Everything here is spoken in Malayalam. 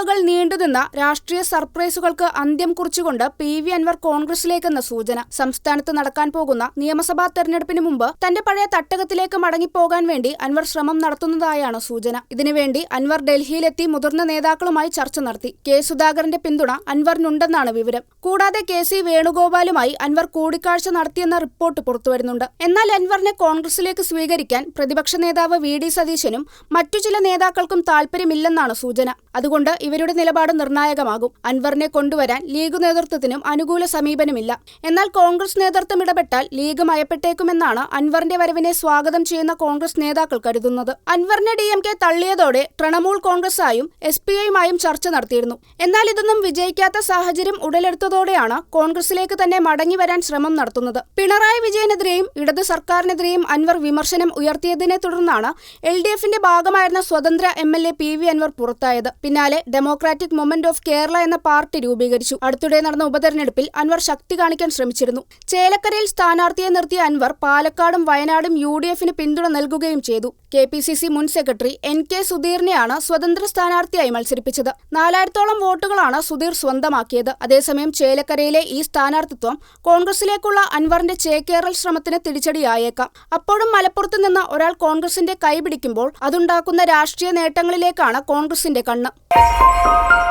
നാളുകൾ നീണ്ടുനിന്ന രാഷ്ട്രീയ സർപ്രൈസുകൾക്ക് അന്ത്യം കുറിച്ചുകൊണ്ട് പി വി അൻവർ കോൺഗ്രസിലേക്കെന്ന സൂചന. സംസ്ഥാനത്ത് നടക്കാൻ പോകുന്ന നിയമസഭാ തെരഞ്ഞെടുപ്പിന് മുമ്പ് തന്റെ പഴയ തട്ടകത്തിലേക്ക് മടങ്ങിപ്പോകാൻ വേണ്ടി അൻവർ ശ്രമം നടത്തുന്നതായാണ് സൂചന. ഇതിനുവേണ്ടി അൻവർ ഡൽഹിയിലെത്തി മുതിർന്ന നേതാക്കളുമായി ചർച്ച നടത്തി. കെ സുധാകരന്റെ പിന്തുണ അൻവറിനുണ്ടെന്നാണ് വിവരം. കൂടാതെ കെ സി വേണുഗോപാലുമായി അൻവർ കൂടിക്കാഴ്ച നടത്തിയെന്ന റിപ്പോർട്ട് പുറത്തുവരുന്നുണ്ട്. എന്നാൽ അൻവറിനെ കോൺഗ്രസിലേക്ക് സ്വീകരിക്കാൻ പ്രതിപക്ഷ നേതാവ് വി ഡി സതീശനും മറ്റു ചില നേതാക്കൾക്കും താൽപര്യമില്ലെന്നാണ് സൂചന. അതുകൊണ്ട് ഇവരുടെ നിലപാട് നിർണായകമാകും. അൻവറിനെ കൊണ്ടുവരാൻ ലീഗ് നേതൃത്വത്തിനും അനുകൂല സമീപനമില്ല. എന്നാൽ കോൺഗ്രസ് നേതൃത്വം ഇടപെട്ടാൽ ലീഗ് മയപ്പെട്ടേക്കുമെന്നാണ് അൻവറിന്റെ വരവിനെ സ്വാഗതം ചെയ്യുന്ന കോൺഗ്രസ് നേതാക്കൾ കരുതുന്നത്. അൻവറിനെ ഡി എം കെ തള്ളിയതോടെ തൃണമൂൽ കോൺഗ്രസായും എസ് പി ഐയുമായും ചർച്ച നടത്തിയിരുന്നു. എന്നാൽ ഇതൊന്നും വിജയിക്കാത്ത സാഹചര്യം ഉടലെടുത്തതോടെയാണ് കോൺഗ്രസിലേക്ക് തന്നെ മടങ്ങി വരാൻ ശ്രമം നടത്തുന്നത്. പിണറായി വിജയനെതിരെയും ഇടത് സർക്കാരിനെതിരെയും അൻവർ വിമർശനം ഉയർത്തിയതിനെ തുടർന്നാണ് എൽ ഡി എഫിന്റെ ഭാഗമായിരുന്ന സ്വതന്ത്ര M L A P V Anwar പുറത്തായത്. പിന്നാലെ ഡെമോക്രാറ്റിക് മൊമെന്റ് ഓഫ് കേരള എന്ന പാർട്ടി രൂപീകരിച്ചു. അടുത്തിടെ നടന്ന ഉപതെരഞ്ഞെടുപ്പിൽ അൻവർ ശക്തി കാണിക്കാൻ ശ്രമിച്ചിരുന്നു. ചേലക്കരയിൽ സ്ഥാനാർത്ഥിയെ നിർത്തിയ അൻവർ പാലക്കാടും വയനാടും യു ഡി എഫിന് പിന്തുണ നൽകുകയും ചെയ്തു. കെ പി സി സി മുൻ സെക്രട്ടറി എൻ കെ സുധീറിനെയാണ് സ്വതന്ത്ര സ്ഥാനാർത്ഥിയായി മത്സരിപ്പിച്ചത്. നാലായിരത്തോളം വോട്ടുകളാണ് സുധീർ സ്വന്തമാക്കിയത്. അതേസമയം ചേലക്കരയിലെ ഈ സ്ഥാനാർത്ഥിത്വം കോൺഗ്രസിലേക്കുള്ള അൻവറിന്റെ ചേക്കേറൽ ശ്രമത്തിന് തിരിച്ചടിയായേക്കാം. അപ്പോഴും മലപ്പുറത്ത് നിന്ന് ഒരാൾ കോൺഗ്രസിന്റെ കൈപിടിക്കുമ്പോൾ അതുണ്ടാക്കുന്ന രാഷ്ട്രീയ നേട്ടങ്ങളിലേക്കാണ് കോൺഗ്രസിന്റെ കണ്ണ്. thank you